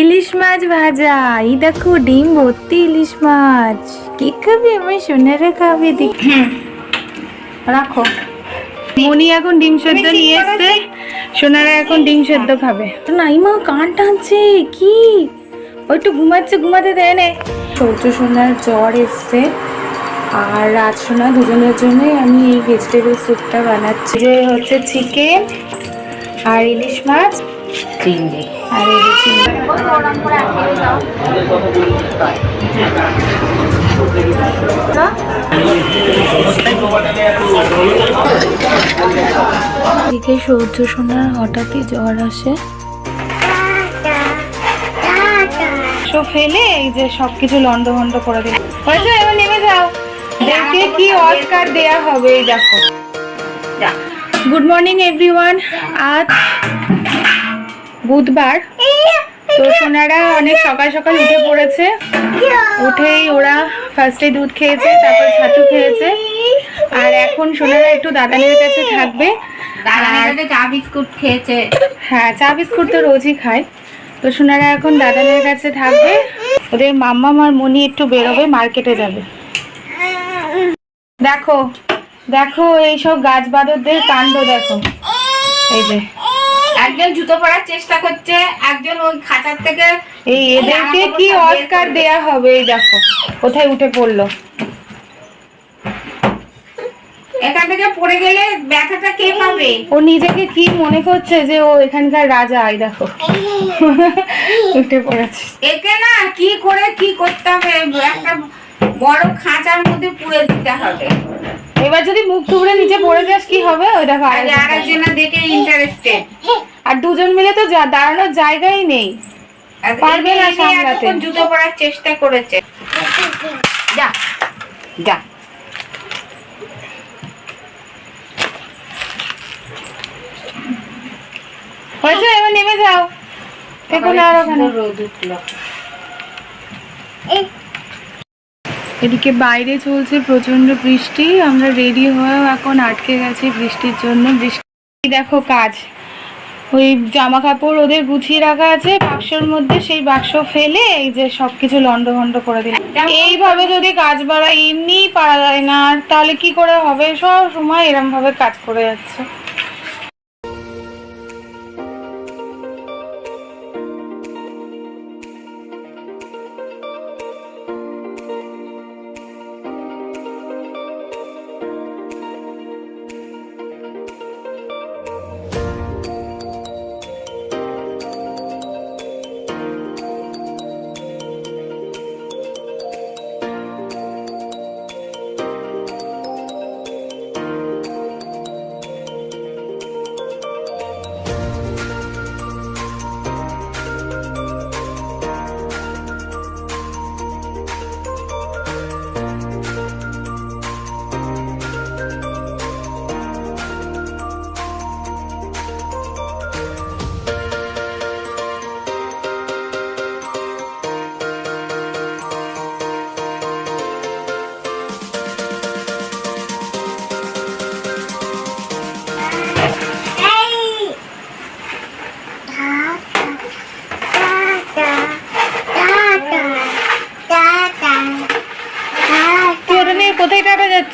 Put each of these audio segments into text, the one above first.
ইলিশ মাছ ভাজা এই দেখো ডিম ভর্তি ইলিশ মাছ। কি খাবি? আমার সোনারে খাবে দেখি রাখো। মনি এখন ডিম সেদ্ধ নিয়ে এসছে। সোনারা এখন ডিম সেদ্ধ খাবে। নাই মা কান টানছে। কি? ওই একটু ঘুমাচ্ছে ঘুমাতে দেয় নে। সৌর্য সোনার জ্বর এসছে। আর রাত সোনা দুজনের জন্যই আমি এই ভেজিটেবল স্যুপটা বানাচ্ছি। যে হচ্ছে চিকেন আর ইলিশ মাছ চিংড়ি। আর এই যে চিংড়ি। এদিকে সূর্য সোনার হঠাৎই জ্বর আসে। ফেলে এই যে সবকিছু লন্ড ভন্ড করে দিল। হয়েছে? এবার নেমে যাও। দেখে কি অস্কার দেয়া হবে এই দেখো। গুড মর্নিং এভরিওয়ান আজ বুধবার। তো সোনারা অনেক সকাল সকাল উঠে পড়েছে। উঠেই ওরা ফার্স্টে দুধ খেয়েছে তারপর ছাতু খেয়েছে। আর এখন সোনারা একটু দাদানের কাছে থাকবে। চা বিস্কুট খেয়েছে। হ্যাঁ চা বিস্কুট তো রোজই খায়। তো সোনারা এখন দাদানের কাছে থাকবে। ওদের মাম্মা আর মনি একটু বেরোবে মার্কেটে যাবে। দেখো দেখো এইসব গাছ বাদরদের কাণ্ড দেখো। এই যে। একজন জুতো পরার চেষ্টা করছে একজন ওই খাঁচার থেকে এই এদেরকে কি অস্কার দেয়া হবে? এই দেখো কোথায় উঠে পড়ল? এখান থেকে পড়ে গেলে ব্যথাটা কে পাবে? ও নিজেকে কি মনে করছে যে ও এখানকার রাজা? এই দেখো। উঠে পড়েছে। একে না কি করে কি করতে হবে? একটা বড় খাঁচার মধ্যে পুড়ে দিতে হবে। এবার যদি মুখ টুকরে নিচে পড়ে যাস কি হবে? ওই দেখো আরেকজন। দেখে ইন্টারেস্টেড আর দুজন মিলে তো দাঁড়ানোর জায়গাই নেই। পারবে না সামলাতে। জুতো পরার চেষ্টা করেছে। যা। যা। হয়েছে? এবার নেমে যাও। দেখো না আর ওখানে। রোদ উঠল। এদিকে বাইরে চলছে প্রচণ্ড বৃষ্টি। আমরা রেডি হয়েও এখন আটকে গেছি বৃষ্টির জন্য। বৃষ্টি দেখো কাজ। ওই জামা কাপড় ওদের গুছিয়ে রাখা আছে, বাক্সর মধ্যে সেই বাক্স ফেলে এই যে সবকিছু লন্ড ভন্ড করে দিল এইভাবে যদি কাজ বাড়া এমনিই পারা যায় না, আর তাহলে কি করে হবে? সব সময় এরম ভাবে কাজ করে যাচ্ছে।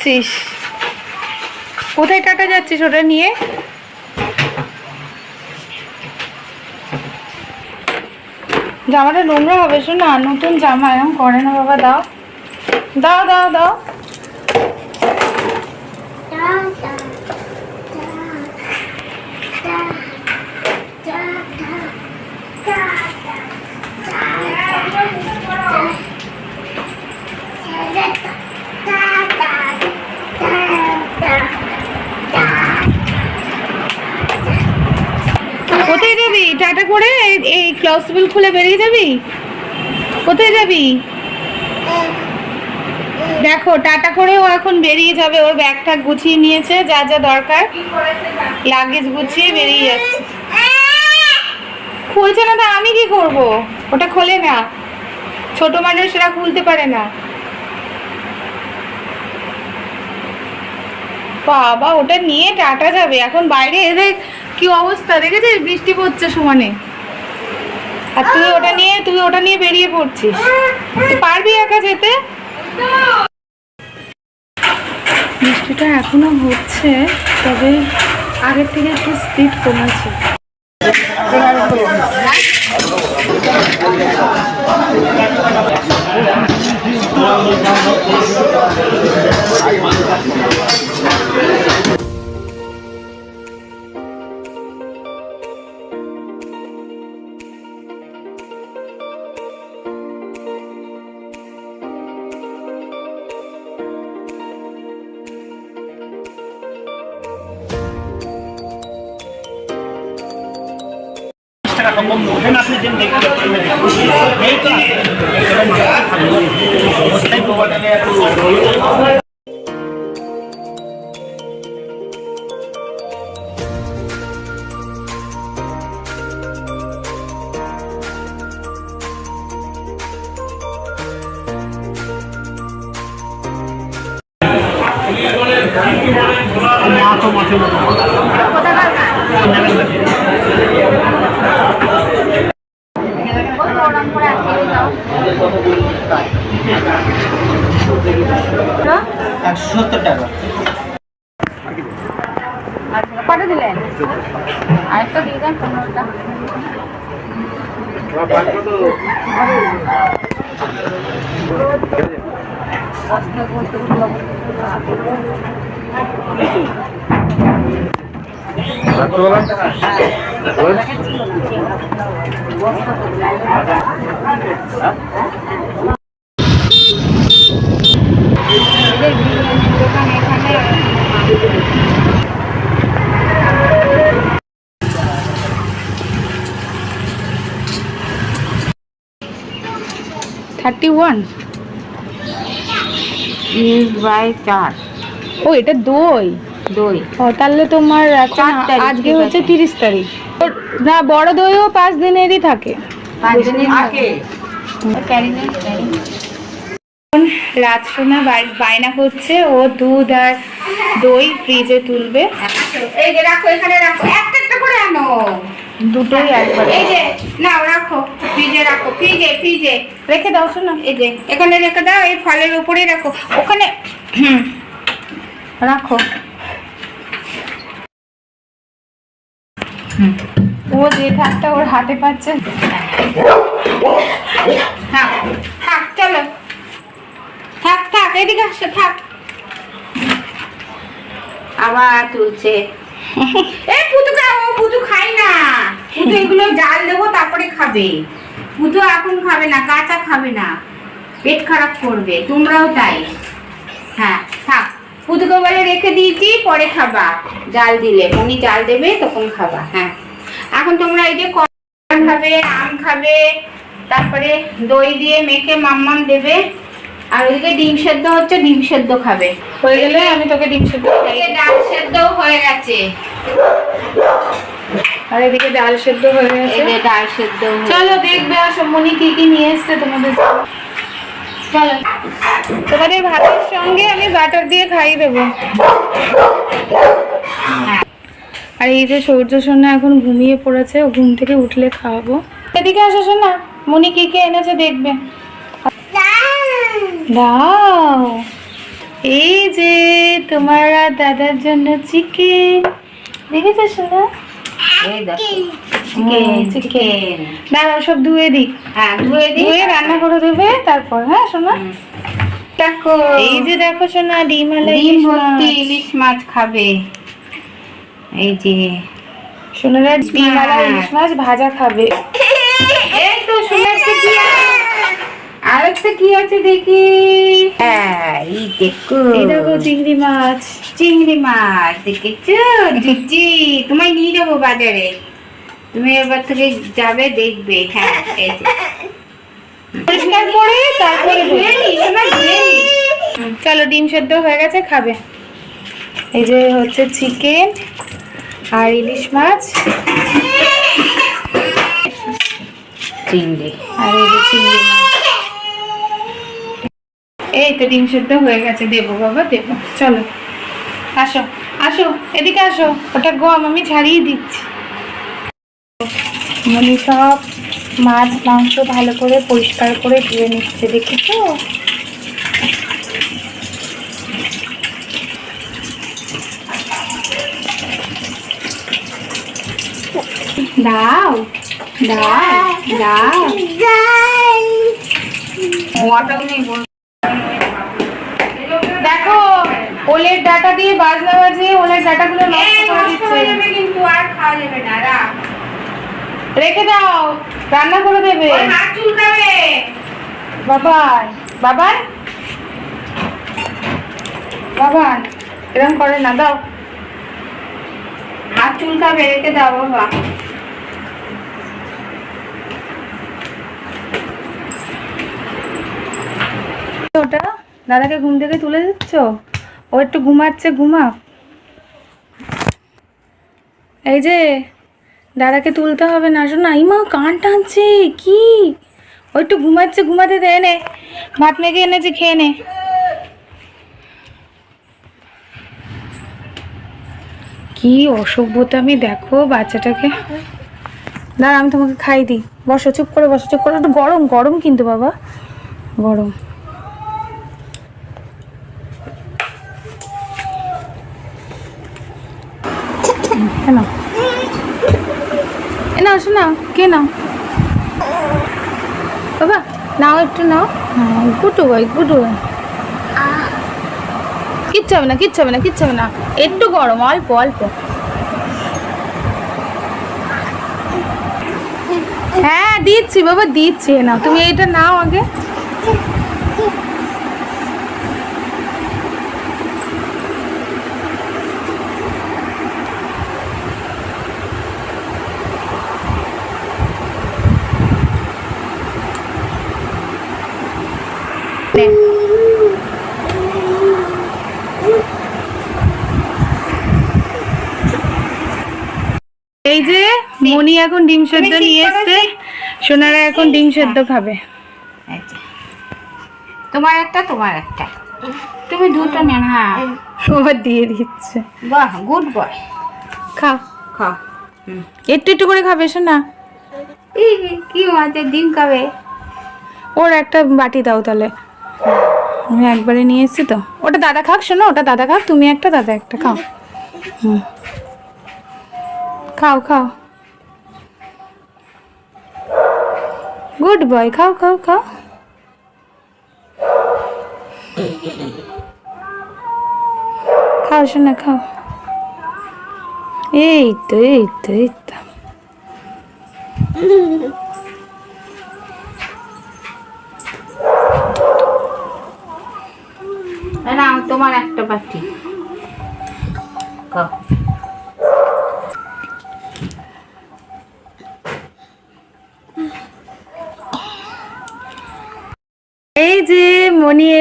যাচ্ছিস? কোথায় কাটা যাচ্ছিস ওটা নিয়ে? জামাটা নোংরা হবে শোনা, নতুন জামা এরকম করে না বাবা, দাও। দাও দাও দাও। এই খুলে বেরিয়ে যাবি? কোথায় যাবি? দেখো, টাটা করেও এখন বেরিয়ে যাবে। ওর ব্যাগটা গুছিয়ে নিয়েছে, যা যা দরকার। লাগেজ গুছিয়ে বেরিয়ে যাচ্ছে। খুলছে না তো আমি কি করব? ওটা খোলে না। ছোট মানুষরা খুলতে পারে না। বাবা, ওটা নিয়ে টাটা যাবে। এখন বাইরে এদের কি অবস্থা? দেখেছিস? বৃষ্টি পড়ছে সমানে। আর তুই ওটা নিয়ে, তুই ওটা নিয়ে বেরিয়ে পড়ছিস। তুই পারবি একা যেতে? বৃষ্টিটা এখনও হচ্ছে, তবে আগের থেকে একটু স্পিড কমেছে। দোকান এখানে। Thirty one? বাই চার। ও এটা দই? দই। ও তাহলে তোমার এখন আজকে হচ্ছে। তিরিশ তারিখ। না বড় দইও পাঁচ দিনেরই থাকে। রাজসোনা বায়না করছে। ও দুধ আর দই ফ্রিজে তুলবে। এই যে রাখো এখানে রাখো। একটা একটা করে আনো। দুটোই একবার। এই যে নাও রাখো। ফ্রিজে রাখো, ফ্রিজে ফ্রিজে। রেখে দাও, শোনা, এই যে, এখানে রেখে দাও, এই ফলের উপরে রাখো। ওখানে রাখো। ও যে ওর হাতে পাচ্ছে। থাক থাক চলো। থাক থাক, এদিকে আসো, থাক। আবার তুলছে। এই পুতু খাও পুতু খাই না। পুতু এগুলো জাল দেবো, তারপরে খাবে। পুতু এখন খাবে না কাঁচা খাবে না। পেট খারাপ করবে তোমরাও তাই। হ্যাঁ থাক। পুতুকে বলে রেখে দিয়েছি পরে খাবা। জাল দিলে উনি জাল দেবে তখন খাবা। হ্যাঁ। এখন তোমরা এই যে কলা খাবে আম খাবে তারপরে দই দিয়ে মেখে মাম্মাম দেবে। আর ওইদিকে ডিম সেদ্ধ হচ্ছে ডিম সেদ্ধ খাবে। হয়ে গেলে আমি তোকে ডিম সেদ্ধ। ডাল সেদ্ধও হয়ে গেছে। আর এদিকে ডাল সেদ্ধ হয়ে গেছে। ডাল সেদ্ধ চলো দেখবে আসো মনি কি কি নিয়ে এসছে তোমাদের চলো। তোমাদের ভাতের সঙ্গে আমি বাটার দিয়ে খাইয়ে দেবো। আর এই যে সূর্য সোনা এখন ঘুমিয়ে পড়েছে ও ঘুম থেকে উঠলে খাওয়াবো। এদিকে আসো সোনা মনি কি কি এনেছে দেখবে। দাও। এই যে তোমার দাদার জন্য চিকেন দেখেছ সোনা? এই দেখো। চিকেন চিকেন দাঁড়াও সব ধুয়ে দিই। হ্যাঁ ধুয়ে রান্না করে দেবে তারপর হ্যাঁ শোনা দেখো। এই যে দেখো শোনা ডিম আলা ডিম ইলিশ ভর্তি মাছ। ইলিশ মাছ খাবে। এই যে। সোনারা ডিম আলা মাছ। ইলিশ মাছ ভাজা খাবে। এই তো কি আছে। আরেকটা কি আছে দেখি? হ্যাঁ এই দেখো। এই দেখো চিংড়ি মাছ। চিংড়ি মাছ দেখেছ? দিদি তোমায় নিয়ে যাব বাজারে। তুমি এবার থেকে যাবে দেখবে। হ্যাঁ এই তারপরে। চলো ডিম সেদ্ধ হয়ে গেছে খাবে। এই যে হচ্ছে চিকেন আর ইলিশ মাছ। চিংড়ি। আর এই যে চিংড়ি মাছ। এই তো ডিম সেদ্ধ হয়ে গেছে দেবো বাবা দেবো। চলো। আসো আসো এদিকে আসো। ওটা গম আমি ছাড়িয়ে দিচ্ছি। মনি সব মাছ মাংস ভালো করে পরিষ্কার করে ধুয়ে নিচ্ছে দেখেছ? দাও দাও দাও দেখো ওলের ডাটা দিয়ে বাজনা বাজে ওলের ডাটাগুলো নষ্ট করে দিচ্ছে। কিন্তু আর খাওয়া যাবে না রাখ। রেখে দাও রান্না করে দেবে। ওর হাত চুলকাবে। বাবাই বাবাই। বাবাই এরকম করে না দাও। হাত চুলকাবে রেখে দাও বাবা। ওটা দাদাকে ঘুম থেকে তুলে দিচ্ছ? ও একটু ঘুমাচ্ছে ঘুমা এই যে, দাদাকে তুলতে হবে না, শোনা ইমা কান টানছে, কি? ও একটু ঘুমাচ্ছে, ঘুমাতে দে, নে। ভাত মেঘে এনেছে, খেয়ে নে। কি অসভ্যতা, আমি দেখো বাচ্চাটাকে। দাঁড়া, আমি তোমাকে খাই দিই। বসো, চুপ করে বসো, চুপ করে। একটু গরম গরম কিন্তু বাবা। গরম কেন এ নাও শোনাও কে নাও? বাবা, নাও একটু নাও। গুটু ভাই গুটু ভাই কিচ্ছু হবে না, কিচ্ছু হবে না, কিচ্ছু হবে না। একটু গরম, অল্প অল্প। হ্যাঁ দিচ্ছি বাবা, দিচ্ছি। না তুমি এটা নাও আগে নে। এই যে মনি এখন ডিম সেদ্ধ নিয়ে এসছে। সোনারা এখন ডিম সেদ্ধ খাবে। তোমার একটা তোমার একটা। তুমি দুটো নেন হ্যাঁ। ওবার দিয়ে দিচ্ছে। বাহ গুড বয়। খাও। খাও। একটু একটু করে খাবে শোনা কি আছে ডিম খাবে। ওর একটা বাটি দাও তাহলে। আমি একবারে নিয়ে এসেছি তো। ওটা দাদা খাক শোনো ওটা দাদা খাক তুমি একটা দাদা একটা খাও। হুম। খাও খাও। গুড বয়, খাও খাও খাও। খাও, শোনা, খাও। এই তো এই তো এই তো। তোমার একটা বাটি।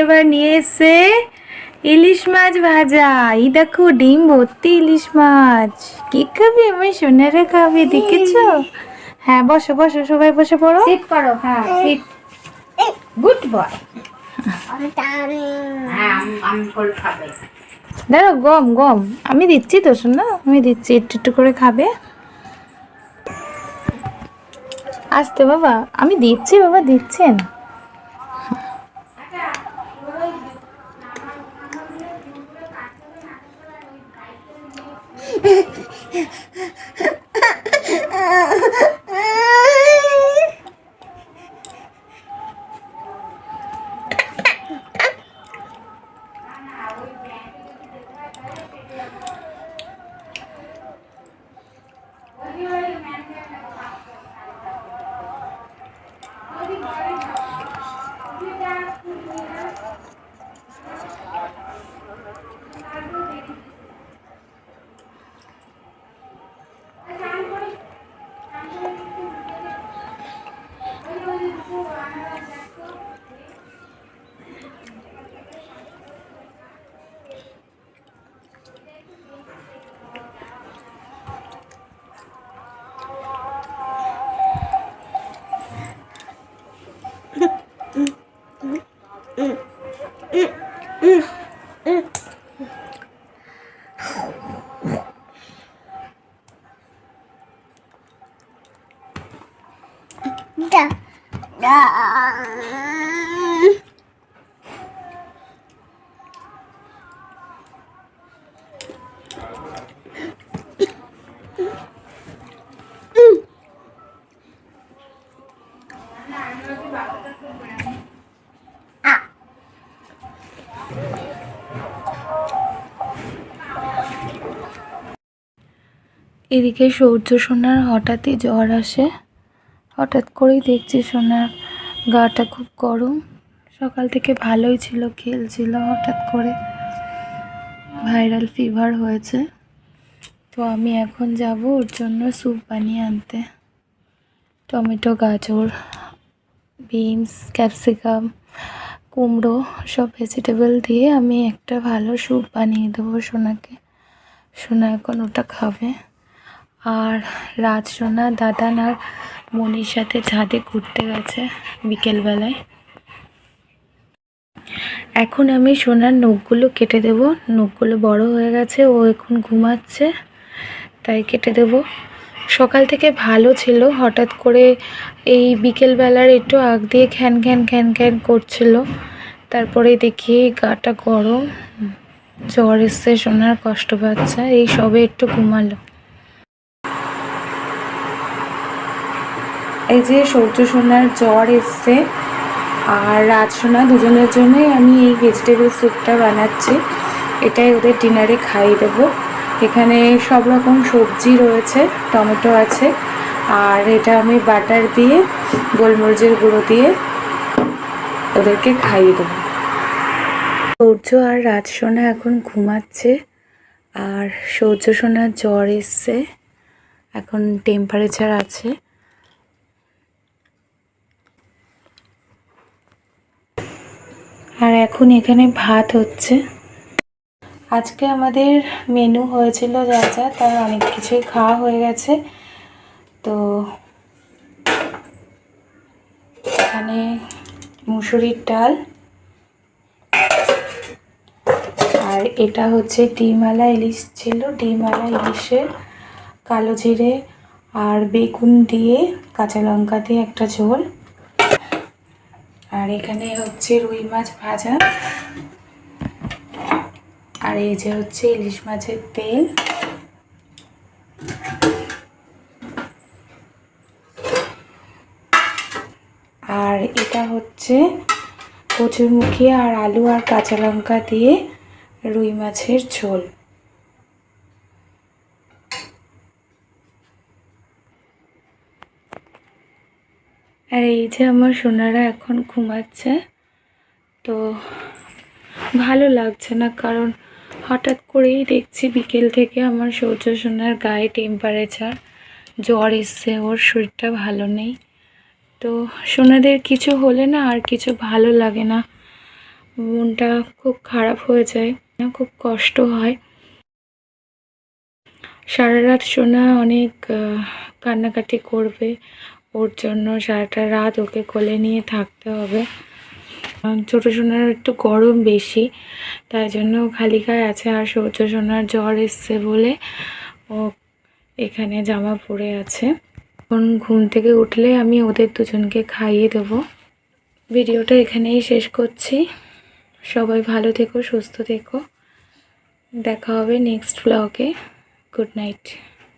এবার নিয়ে এসছে ইলিশ মাছ ভাজা। এই দেখো ডিম ভর্তি ইলিশ মাছ। কি খাবি? আমি সোনারে খাবি দেখেছ? হ্যাঁ বসো বসো সবাই বসে পড়ো। সিট করো হ্যাঁ সিট গুড বয় হ্যাঁ আম- আম করে খাবে। দাঁড়ো গম গম। আমি দিচ্ছি তো শোনা আমি দিচ্ছি একটু একটু করে খাবে। আসতে বাবা আমি দিচ্ছি বাবা দিচ্ছেন? এদিকে সূর্য সোনার হঠাৎই জ্বর আসে। হঠাৎ করেই দেখছি সোনার গাটা খুব গরম। সকাল থেকে ভালোই ছিল, খেলছিল হঠাৎ করে। ভাইরাল ফিভার হয়েছে। তো আমি এখন যাব ওর জন্য স্যুপ বানিয়ে আনতে। টমেটো, গাজর বিনস ক্যাপসিকাম কুমড়ো সব ভেজিটেবল দিয়ে আমি একটা ভালো স্যুপ বানিয়ে দেবো সোনাকে। সোনা এখন ওটা খাবে। আর রাজ সোনা দাদান আর মনির সাথে ছাদে ঘুরতে গেছে বিকেলবেলায়। এখন আমি সোনার নখগুলো কেটে দেব। নখগুলো বড় হয়ে গেছে, ও এখন ঘুমাচ্ছে, তাই কেটে দেব। সকাল থেকে ভালো ছিল, হঠাৎ করে এই বিকেলবেলার একটু আগ দিয়ে খ্যান খ্যান খ্যান খ্যান করছিল। তারপরে দেখি গাটা গরম, জ্বর এসছে, সোনার কষ্ট পাচ্ছে, এই সবে একটু ঘুমালো। এই যে সূর্য সোনার জ্বর এসছে, আর রাত সোনা দুজনের জন্যই আমি এই ভেজিটেবল স্যুপটা বানাচ্ছি। এটাই ওদের ডিনারে খাইয়ে দেবো। এখানে সব রকম সবজি রয়েছে, টমেটো আছে, আর এটা আমি বাটার দিয়ে, গোলমরিচের গুঁড়ো দিয়ে ওদেরকে খাইয়ে দেবো। সূর্য আর রাত সোনা এখন ঘুমাচ্ছে, আর সূর্য সোনার জ্বর এসছে, এখন টেম্পারেচার আছে। আর এখন এখানে ভাত হচ্ছে। আজকে আমাদের মেনু হয়েছিল যা যা, তার অনেক কিছুই খাওয়া হয়ে গেছে। তো এখানে মুসুরির ডাল। আর এটা হচ্ছে ডিমালা ইলিশ ছিল ডিমালা ইলিশের কালো জিরে আর বেগুন দিয়ে কাঁচা লঙ্কা দিয়ে একটা ঝোল। আর এখানে হচ্ছে রুই মাছ ভাজা। আর এই যে হচ্ছে ইলিশ মাছের তেল। আর এটা হচ্ছে কচুরমুখী আর আলু আর কাঁচা লঙ্কা দিয়ে রুই মাছের ঝোল। আর এই যে আমার সোনারা এখন ঘুমাচ্ছে, তো ভালো লাগছে না কারণ হঠাৎ করেই দেখছি বিকেল থেকে আমার সূর্য সোনার গায়ে টেম্পারেচার জ্বর এসছে, ওর শরীরটা ভালো নেই। তো সোনাদের কিছু হলে না আর কিছু ভালো লাগে না, মনটা খুব খারাপ হয়ে যায়, না খুব কষ্ট হয়। সারা রাত সোনা অনেক কান্নাকাটি করবে ওর জন্য সারাটা রাত ওকে কোলে নিয়ে থাকতে হবে। ছোটো সোনার একটু গরম বেশি, তাই জন্য খালি গায়ে আছে আর সূর্য সোনার জ্বর এসছে বলে ও এখানে জামা পরে আছে। এখন ঘুম থেকে উঠলে আমি ওদের দুজনকে খাইয়ে দেবো। ভিডিওটা এখানেই শেষ করছি। সবাই ভালো থেকো, সুস্থ থেকো। দেখা হবে নেক্সট ব্লগে গুড নাইট।